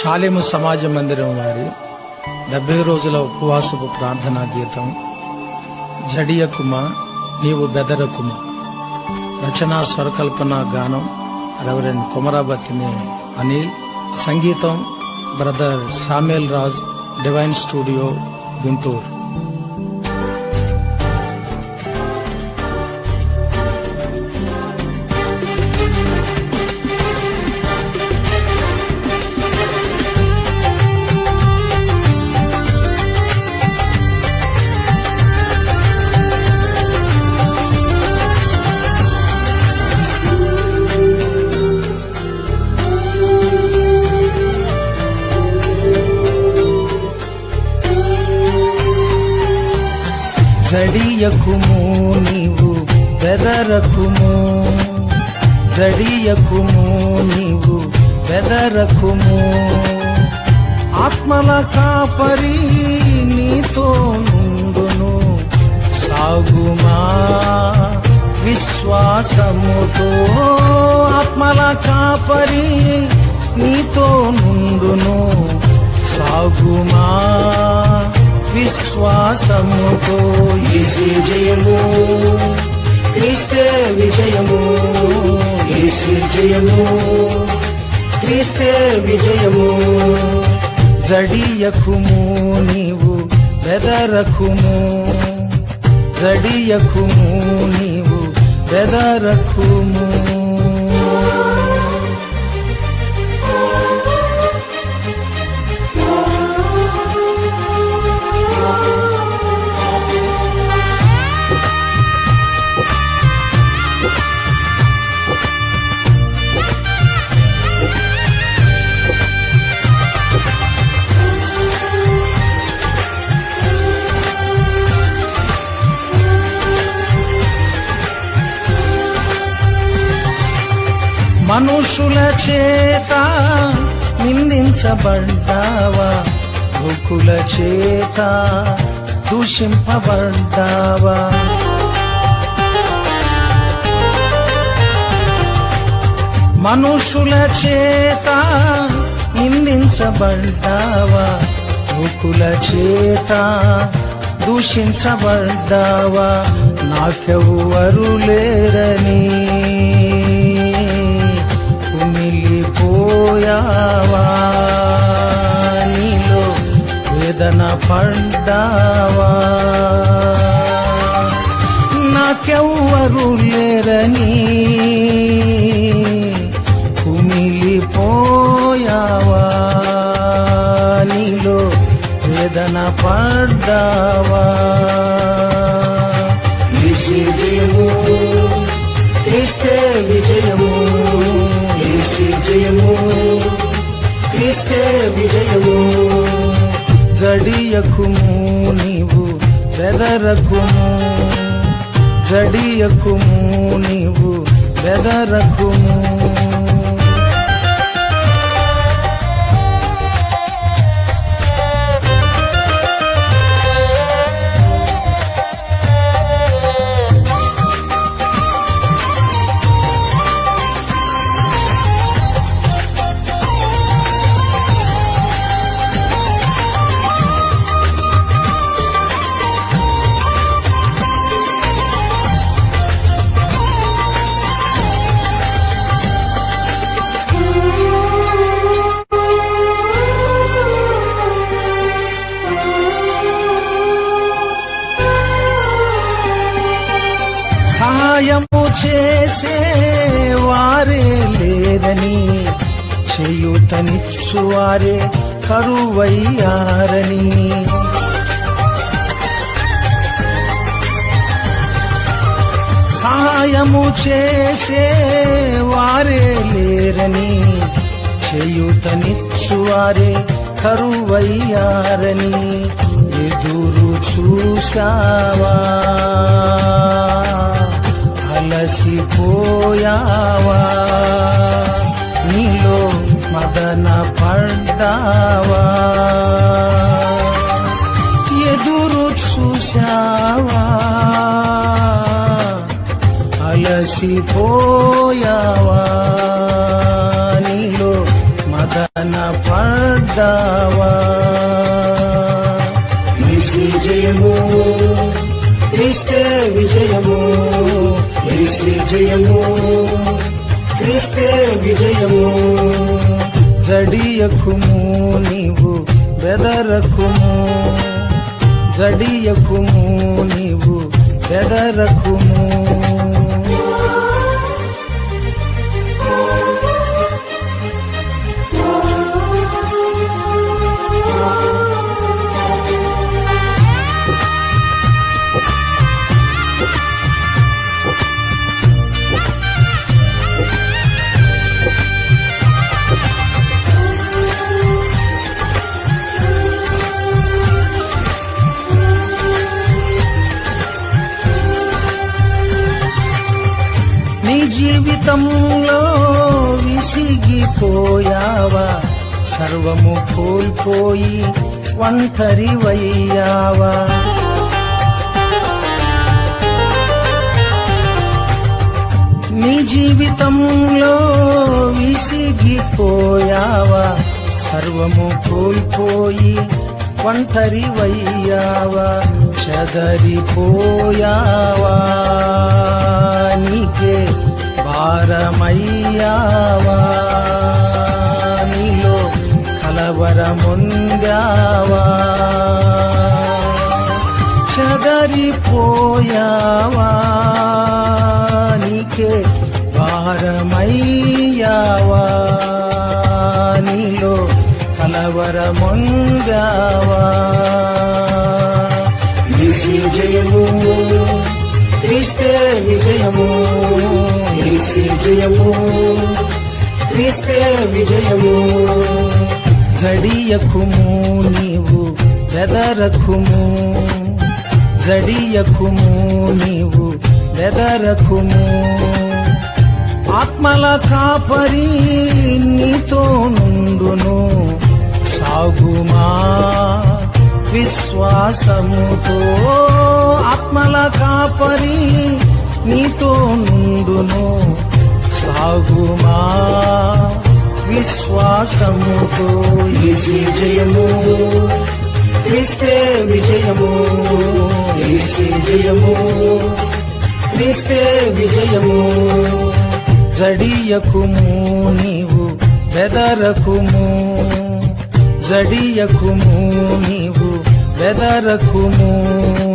శాలేము సమాజ మందిరం వారి డెబ్బై రోజుల ఉపవాసపు ప్రార్థనా గీతం జడియకుమ నీవు బెదరకుమ రచన స్వరకల్పన గానం రెవరెండ్ కుమరాబతిని అనిల్. సంగీతం brother Samuel Raj divine studio Guntur. గడియకుము నీవు బెదరకుము గడియకుము నీవు బెదరకుము ఆత్మల కాపరి నీతో నుండును సాగుమా. విశ్వాసముతో ఆత్మల కాపరి నీతో నుండును సాగుమా. విశ్వాసముతో ఏసే జయము. క్రీస్తే విజయము ఏసే జయము. క్రీస్తే విజయము జడియకుము నీవు బెదరకుము. జడియకుము నీవు బెదరకుము. మనుషుల చేత నిందించబడ్డావా? భూకుల చేత దూషింపబడ్డావా? మనుషుల చేత నిందించబడ్డావా? భూకుల చేత దూషించబడ్డావా? నాకెవ్వరు లేరని కుమిలిపోయావా నీలో వేదన పడ్డావా? నాకెవ్వరు లేరని కుమిలిపోయావా? నీలో వేదన పడ్డావా? విజయము విజయము. ఏసే జయము క్రీస్తే విజయము. జడియకుము నీవు బెదరకుము జడియకుము నీవు బెదరకుము. సహాయము చేసే వారే లేరని చేయూతనిచ్చువారే కరువయ్యారని. సహాయము చేసే వారే లేరని చేయూతనిచ్చువారే కరువయ్యారని. ఎదురు చూసావా అలసిపోయావా నీలో మదన పడ్డావా? ఎదురు చూశావా? అలసిపోయావా? నీలో మదన పడ్డావా? విజయము క్రిస్తే విజయము. ఏసే జయము క్రీస్తే విజయము. జడియకుము నీవు బెదరకుము జడియకుము నీవు బెదరకుము. జీవితంలో విసిగిపోయావా? సర్వము కోల్పోయి ఒంటరివయ్యావా? నీ జీవితంలో విసిగిపోయావా? సర్వము కోల్పోయి ఒంటరివయ్యావా? చదరిపోయావా? భారమయ్యావా నీలో కలవరముందావా? చదరిపోయావా? నీకే భారమయ్యావా? నీలో కలవరముందావా? ఏసే క్రిస్తే విజయము. ఏసే జయము క్రీస్తే విజయము. జడియకుము నీవు బెదరకుము జడియకుము నీవు బెదరకుము. ఆత్మల కాపరి నీతో నుండును సాగుమా విశ్వాసముతో. ఆత్మల కాపరి నీతో నుండు విశ్వాసముతో ఏసే జయము క్రీస్తే విజయము. ఏసే జయము క్రీస్తే విజయము. జడియకుము నీవు బెదరకుము. జడియకుము నీవు బెదరకుము.